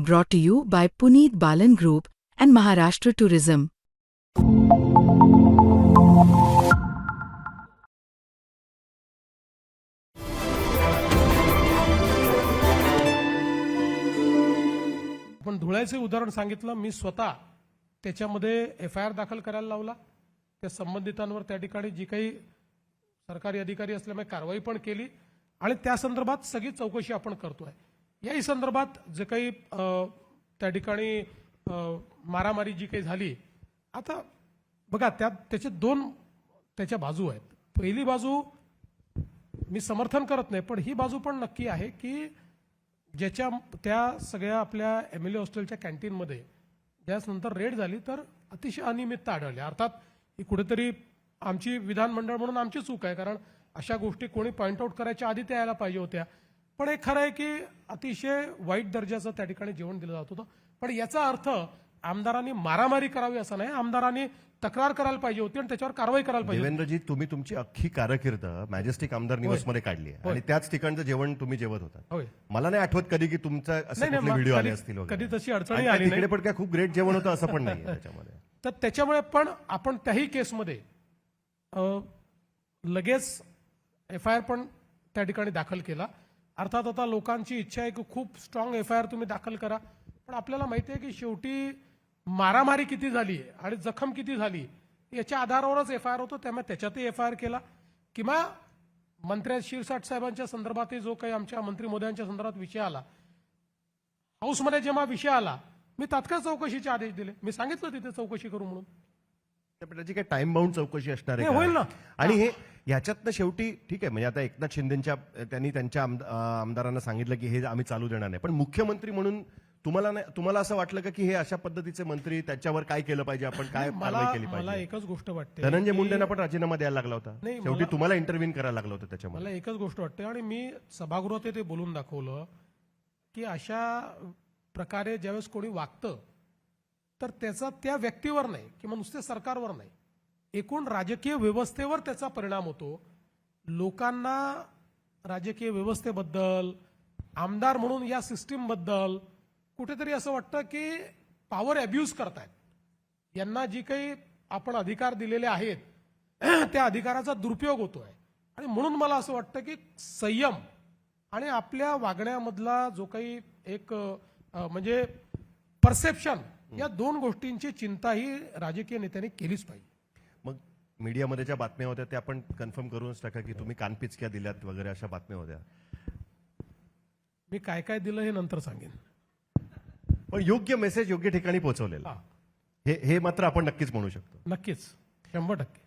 brought to you by Puneet Balan Group and Maharashtra Tourism. पण धुळ्याचे उदाहरण सांगितलं. मी स्वतः त्याच्यामध्ये एफ आय आर दाखल करायला लावला. त्या संबंधितांवर त्या ठिकाणी जी काही सरकारी अधिकारी असल्यामुळे कारवाई पण केली. आणि त्या संदर्भात सगळी चौकशी आपण करतोय. याही संदर्भात जे काही त्या ठिकाणी मारामारी जी काही झाली आता बघा त्यात त्याचे दोन त्याच्या बाजू आहेत. पहिली बाजू मी समर्थन करत नाही पण ही बाजू पण नक्की आहे की ज्याच्या त्या सगळ्या आपल्या एम एल ए हॉस्टेलच्या कॅन्टीनमध्ये ज्यास नंतर रेड झाली तर अतिशय अनियमितता आढळली. अर्थात ही कुठेतरी आमची विधानमंडळ म्हणून आमची चूक आहे कारण अशा गोष्टी कोणी पॉईंट आऊट करायच्या आधी त्या यायला पाहिजे होत्या. पण हे खरं आहे की अतिशय वाईट दर्जाचं त्या ठिकाणी जेवण दिलं जात होतं. पण याचा अर्थ आमदारांनी मारामारी करावी असं नाही. आमदारांनी तक्रार करायला पाहिजे होती आणि त्याच्यावर कारवाई करायला पाहिजे. देवेंद्रजी तुम्ही तुमची अख्खी कारकीर्द मॅजेस्टिक आमदार निवासमध्ये काढली आहे. आणि त्याच ठिकाणचं जेवण तुम्ही जेवत होता. मला नाही आठवत कधी की तुमचा व्हिडिओ आले असतील. कधी तशी अडचणी आली तिकडे. पण काय खूप ग्रेट जेवण होतं असं पण नाही त्याच्यामध्ये. तर त्याच्यामुळे पण आपण त्याही केसमध्ये लगेच एफ आय आर पण त्या ठिकाणी दाखल केला. अर्थात आता लोकांची इच्छा आहे की खूप स्ट्रॉंग एफ आय आर तुम्ही दाखल करा. पण आपल्याला माहिती आहे की शेवटी मारामारी किती झाली आणि जखम किती झाली याच्या आधारावरच एफ आय आर होतो. त्यामुळे त्याच्यातही एफ आय आर केला. किंवा मंत्र्या शिरसाट साहेबांच्या संदर्भातही जो काही आमच्या मंत्री मोदयांच्या संदर्भात विषय आला हाऊसमध्ये जेव्हा विषय आला मी तात्काळ चौकशीचे आदेश दिले. मी सांगितलं तिथे चौकशी करू म्हणून. त्याची काय टाइम बाउंड चौकशी असणार आहे नाही, होईल? ना. आणि हे. याच्यातनं शेवटी ठीक आहे म्हणजे आता एकनाथ शिंदेच्या त्यांनी त्यांच्या आमदारांना सांगितलं की हे आम्ही चालू देणार नाही. पण मुख्यमंत्री म्हणून तुम्हाला नाही तुम्हाला असं वाटलं का की हे अशा पद्धतीचे मंत्री त्याच्यावर काय केलं पाहिजे? आपण काय कारवाई केली मला पाहिजे? एकच गोष्ट वाटते धनंजय मुंडेंना पण राजीनामा द्यायला लागला होता. नाही, शेवटी मला- तुम्हाला इंटरव्ह्यू करायला लागलं होतं त्याच्यामध्ये. मला एकच गोष्ट वाटते आणि मी सभागृहात ते बोलून दाखवलं की अशा प्रकारे ज्यावेळेस कोणी वागतं तर त्याचा त्या व्यक्तीवर नाही किंवा नुसते सरकारवर नाही. एकूण राजकीय व्यवस्थेवर त्याचा परिणाम होतो. लोकांना राजकीय व्यवस्थेबद्दल आमदार म्हणून या सिस्टीमबद्दल कुठेतरी असं वाटतं की पॉवर अब्यूज करतायत. यांना जी काही आपण अधिकार दिलेले आहेत त्या अधिकाराचा दुरुपयोग होतोय. आणि म्हणून मला असं वाटतं की संयम आणि आपल्या वागण्यामधला जो काही एक म्हणजे परसेप्शन या दोन गोष्टींची चिंता ही राजकीय नेत्यांनी केलीच पाहिजे. मग मीडियामध्ये ज्या बातम्या होत्या त्या आपण कन्फर्म करूनच टाका की तुम्ही कानपिचक्या दिल्यात वगैरे अशा बातम्या होत्या. मी काय काय दिलं हे नंतर सांगेन. पण योग्य मेसेज योग्य ठिकाणी पोहोचवलेला. हा. हे हे मात्र आपण नक्कीच म्हणू शकतो. नक्कीच. शंभर टक्के.